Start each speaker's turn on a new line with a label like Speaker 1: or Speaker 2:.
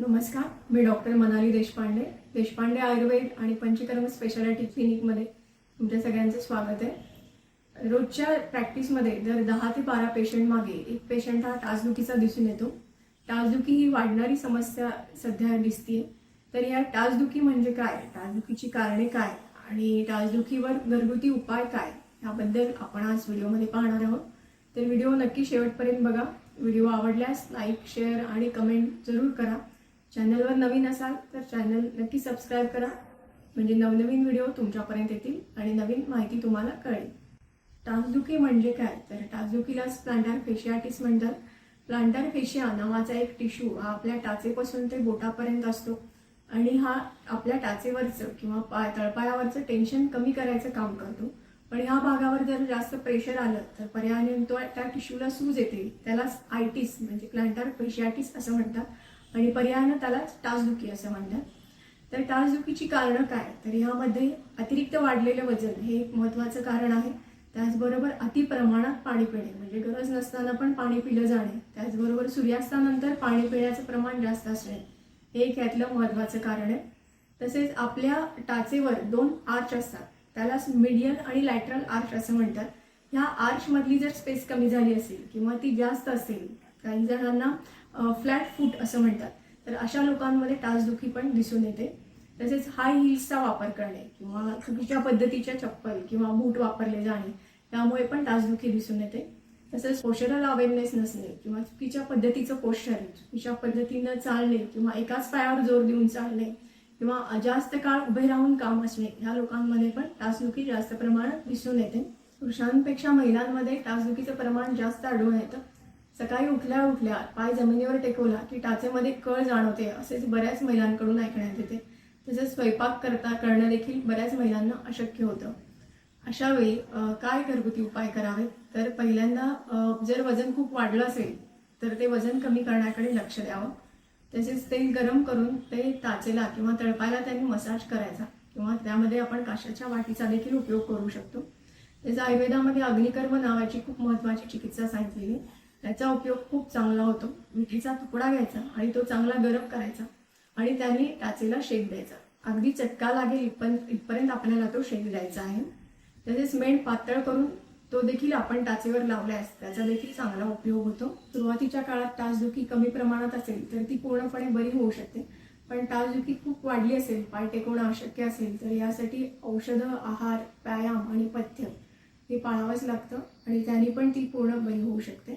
Speaker 1: नमस्कार मी डॉक्टर मनाली देशपांडे देशपांडे आयुर्वेद आणि पंचकर्म स्पेशालिटी क्लिनिकमध्ये तुमच्या सगळ्यांचं स्वागत आहे. रोजच्या प्रॅक्टिसमध्ये जर दहा ते बारा पेशंट मागे एक पेशंट हा टाचदुखीचा दिसून येतो. टाचदुखी ही वाढणारी समस्या सध्या दिसते तर या टाचदुखी म्हणजे काय? टाचदुखीची कारणे काय? आणि टाचदुखीवर घरगुती उपाय काय? याबद्दल आपण आज व्हिडिओमध्ये पाहणार आहोत. तर व्हिडिओ नक्की शेवटपर्यंत बघा. व्हिडिओ आवडल्यास लाईक शेअर आणि कमेंट जरूर करा. चॅनलवर नवीन असाल तर चॅनल नक्की सबस्क्राईब करा. म्हणजे नवनवीन व्हिडिओ तुमच्यापर्यंत येतील आणि नवीन माहिती तुम्हाला कळेल. टाचदुखी म्हणजे काय? तर टाचदुखीलाच प्लांटार फेशियाटिस म्हणतात. प्लांटार फेशिया नावाचा एक टिश्यू हा आपल्या टाचेपासून ते बोटापर्यंत असतो. आणि हा आपल्या टाचेवरचं किंवा पाय तळपायावरचं टेन्शन कमी करायचं काम करतो. पण ह्या भागावर जर जास्त प्रेशर आलं तर पर्यायाने तो त्या टिश्यूला सूज येते. त्यालाच आयटीस म्हणजे प्लांटार फेशियाटिस असं म्हणतात. आणि पर्यायानं त्यालाच टाचदुखी असं म्हणतात. तर टाचदुखीची कारणं काय? तर ह्यामध्ये अतिरिक्त वाढलेलं वजन हे एक महत्त्वाचं कारण आहे. त्याचबरोबर अति प्रमाणात पाणी पिणे म्हणजे गरज नसताना पण पाणी पिलं जाणे. त्याचबरोबर सूर्यास्तानंतर पाणी पिण्याचं प्रमाण जास्त असणे हे एक यातलं महत्त्वाचं कारण आहे. तसेच आपल्या टाचेवर दोन आर्च असतात. त्यालाच मिडियल आणि लॅटरल आर्च असं म्हणतात. ह्या आर्चमधली जर स्पेस कमी झाली असेल किंवा ती जास्त असेल काही जणांना फ्लॅट फूट असं म्हणतात. तर अशा लोकांमध्ये टाचदुखी पण दिसून येते. तसेच हाय हिल्सचा वापर करणे किंवा चुकीच्या पद्धतीच्या चप्पल किंवा बूट वापरले जाणे त्यामुळे पण टाचदुखी दिसून येते. तसेच पोशरल अवेअरनेस नसणे किंवा चुकीच्या पद्धतीचं पोश्चर चुकीच्या पद्धतीनं चालणे किंवा एकाच पायावर जोर देऊन चालणे किंवा जास्त काळ उभे राहून काम असणे ह्या लोकांमध्ये पण टाचदुखी जास्त प्रमाणात दिसून येते. पुरुषांपेक्षा महिलांमध्ये टाचदुखीचं प्रमाण जास्त आढळून येतं. सकाळी उठल्या उठल्या पाय जमिनीवर टेकवला की टाचेमध्ये कळ जाणवते असेच बऱ्याच महिलांकडून ऐकण्यात येते. तसेच स्वयंपाक करता करणं देखील बऱ्याच महिलांना अशक्य होतं. अशा वेळी काय घरगुती उपाय करावेत तर पहिल्यांदा जर वजन खूप वाढलं असेल तर ते वजन कमी करण्याकडे लक्ष द्यावं. तसेच तेल गरम करून ते टाचेला किंवा तळपायला त्यांनी मसाज करायचा किंवा त्यामध्ये आपण काशाच्या वाटीचा देखील उपयोग करू शकतो. त्याचा आयुर्वेदामध्ये अग्निकर्म नावाची खूप महत्त्वाची चिकित्सा सांगितलेली आहे. त्याचा उपयोग खूप चांगला होतो. मिठीचा तुकडा घ्यायचा आणि तो चांगला गरम करायचा आणि त्याने टाचेला शेक द्यायचा. अगदी चटका लागेल इथपर्यंत इथपर्यंत आपल्याला तो शेक द्यायचा आहे. तसेच मेण पातळ करून तो देखील आपण टाचेवर लावल्यास त्याचा देखील चांगला उपयोग होतो. सुरुवातीच्या काळात टाचदुखी कमी प्रमाणात असेल तर ती पूर्णपणे बरी होऊ शकते. पण टाचदुखी खूप वाढली असेल पाय टेकवणं अशक्य असेल तर यासाठी औषधं आहार व्यायाम आणि पथ्य हे पाळावंच लागतं आणि त्याने पण ती पूर्ण बरी होऊ शकते.